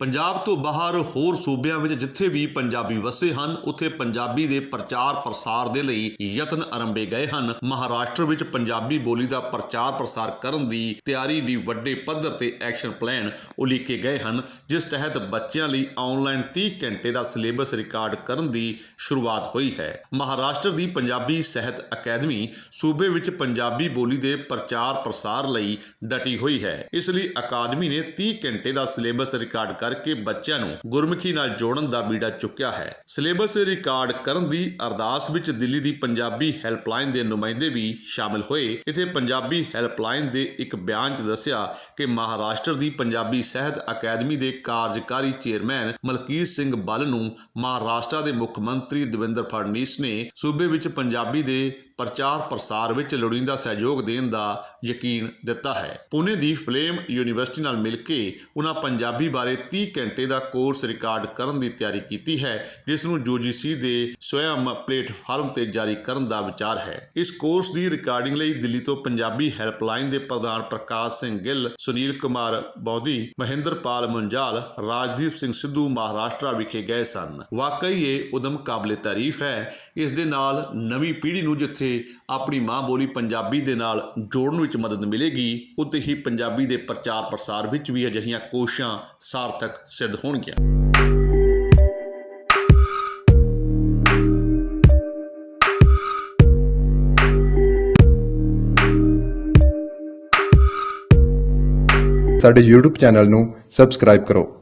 ਪੰਜਾਬ ਤੋਂ ਬਾਹਰ ਹੋਰ ਸੂਬਿਆਂ ਵਿੱਚ ਜਿੱਥੇ ਵੀ ਪੰਜਾਬੀ ਵਸੇ ਹਨ, ਉੱਥੇ ਪੰਜਾਬੀ ਦੇ ਪ੍ਰਚਾਰ ਪ੍ਰਸਾਰ ਦੇ ਲਈ ਯਤਨ ਆਰੰਭੇ ਗਏ ਹਨ। ਮਹਾਰਾਸ਼ਟਰ ਵਿੱਚ ਪੰਜਾਬੀ ਬੋਲੀ ਦਾ ਪ੍ਰਚਾਰ ਪ੍ਰਸਾਰ ਕਰਨ ਦੀ ਤਿਆਰੀ ਲਈ ਵੱਡੇ ਪੱਧਰ ਤੇ ਐਕਸ਼ਨ ਪਲਾਨ ਉਲੀਕੇ ਗਏ ਹਨ, ਜਿਸ ਤਹਿਤ ਬੱਚਿਆਂ ਲਈ ਆਨਲਾਈਨ 30 ਘੰਟੇ ਦਾ ਸਿਲੇਬਸ ਰਿਕਾਰਡ ਕਰਨ ਦੀ ਸ਼ੁਰੂਆਤ ਹੋਈ ਹੈ। ਮਹਾਰਾਸ਼ਟਰ ਦੀ ਪੰਜਾਬੀ ਸਾਹਿਤ ਅਕੈਡਮੀ ਸੂਬੇ ਵਿੱਚ ਪੰਜਾਬੀ ਬੋਲੀ ਦੇ ਪ੍ਰਚਾਰ ਪ੍ਰਸਾਰ ਲਈ ਡਟੀ ਹੋਈ ਹੈ। ਇਸ ਲਈ ਅਕਾਦਮੀ ਨੇ 30 ਘੰਟੇ ਦਾ ਸਿਲੇਬਸ ਰਿਕਾਰਡ ਕਰਕੇ ਬੱਚਿਆਂ ਨੂੰ ਗੁਰਮੁਖੀ ਨਾਲ ਜੋੜਨ ਦਾ ਬੀੜਾ ਚੁੱਕਿਆ ਹੈ। ਸਿਲੇਬਸ ਰਿਕਾਰਡ ਕਰਨ ਦੀ ਅਰਦਾਸ ਵਿੱਚ ਦਿੱਲੀ ਦੀ ਪੰਜਾਬੀ ਹੈਲਪਲਾਈਨ ਦੇ ਨੁਮਾਇੰਦੇ ਵੀ ਸ਼ਾਮਲ ਹੋਏ। ਇਥੇ ਪੰਜਾਬੀ ਹੈਲਪਲਾਈਨ ਦੇ ਇੱਕ ਬਿਆਨ 'ਚ ਦੱਸਿਆ ਕਿ ਮਹਾਰਾਸ਼ਟਰ ਦੀ ਪੰਜਾਬੀ ਸਾਹਿਤ ਅਕੈਡਮੀ ਦੇ ਕਾਰਜਕਾਰੀ ਚੇਅਰਮੈਨ ਮਲਕੀਤ ਸਿੰਘ ਬੱਲ ਨੂੰ ਮਹਾਰਾਸ਼ਟਰ ਦੇ ਮੁੱਖ ਮੰਤਰੀ ਦਵਿੰਦਰ ਫੜਨੀਸ ਨੇ ਸੂਬੇ ਵਿੱਚ ਪੰਜਾਬੀ ਦੇ ਪ੍ਰਚਾਰ ਪ੍ਰਸਾਰ ਵਿੱਚ ਲੋੜੀਂਦਾ ਸਹਿਯੋਗ ਦੇਣ ਦਾ ਯਕੀਨ ਦਿੱਤਾ ਹੈ। ਪੁਨੇ ਦੀ ਫਲੇਮ ਯੂਨੀਵਰਸਿਟੀ ਨਾਲ ਮਿਲ ਕੇ ਉਹਨਾਂ ਪੰਜਾਬੀ ਬਾਰੇ 30 ਘੰਟੇ ਦਾ ਕੋਰਸ ਰਿਕਾਰਡ ਕਰਨ ਦੀ ਤਿਆਰੀ ਕੀਤੀ ਹੈ, ਜਿਸ ਨੂੰ UGC ਦੇ ਸਵੈਮ ਪਲੇਟਫਾਰਮ ਤੇ ਜਾਰੀ ਕਰਨ ਦਾ ਵਿਚਾਰ ਹੈ। ਇਸ ਕੋਰਸ ਦੀ ਰਿਕਾਰਡਿੰਗ ਲਈ ਦਿੱਲੀ ਤੋਂ ਪੰਜਾਬੀ ਹੈਲਪਲਾਈਨ ਦੇ ਪ੍ਰਧਾਨ ਪ੍ਰਕਾਸ਼ ਸਿੰਘ ਗਿੱਲ, ਸੁਨੀਲ ਕੁਮਾਰ ਬੌਦੀ ਮਹਿੰਦਰਪਾਲ ਮੁੰਜਾਲ, ਰਾਜਦੀਪ ਸਿੰਘ ਸਿੱਧੂ ਮਹਾਰਾਸ਼ਟਰ ਵਿਖੇ ਗਏ ਸਨ। ਵਾਕਈ ਇਹ ਉਦਮ ਕਾਬਲੇ ਤਾਰੀਫ ਹੈ। ਇਸ ਦੇ ਨਾਲ ਨਵੀਂ ਪੀੜ੍ਹੀ ਨੂੰ ਜਿੱਥੇ ਆਪਣੀ ਮਾਂ ਬੋਲੀ ਪੰਜਾਬੀ ਦੇ ਨਾਲ ਜੋੜਨ ਵਿੱਚ ਮਦਦ ਮਿਲੇਗੀ, ਉੱਥੇ ਹੀ ਪੰਜਾਬੀ ਦੇ ਪ੍ਰਚਾਰ ਪ੍ਰਸਾਰ ਵਿੱਚ ਵੀ ਅਜਿਹੀਆਂ ਕੋਸ਼ਿਸ਼ਾਂ ਸਾਰਥਕ ਸਿੱਧ ਹੋਣਗੀਆਂ ਸਾਡੇ YouTube ਚੈਨਲ ਨੂੰ ਸਬਸਕ੍ਰਾਈਬ ਕਰੋ।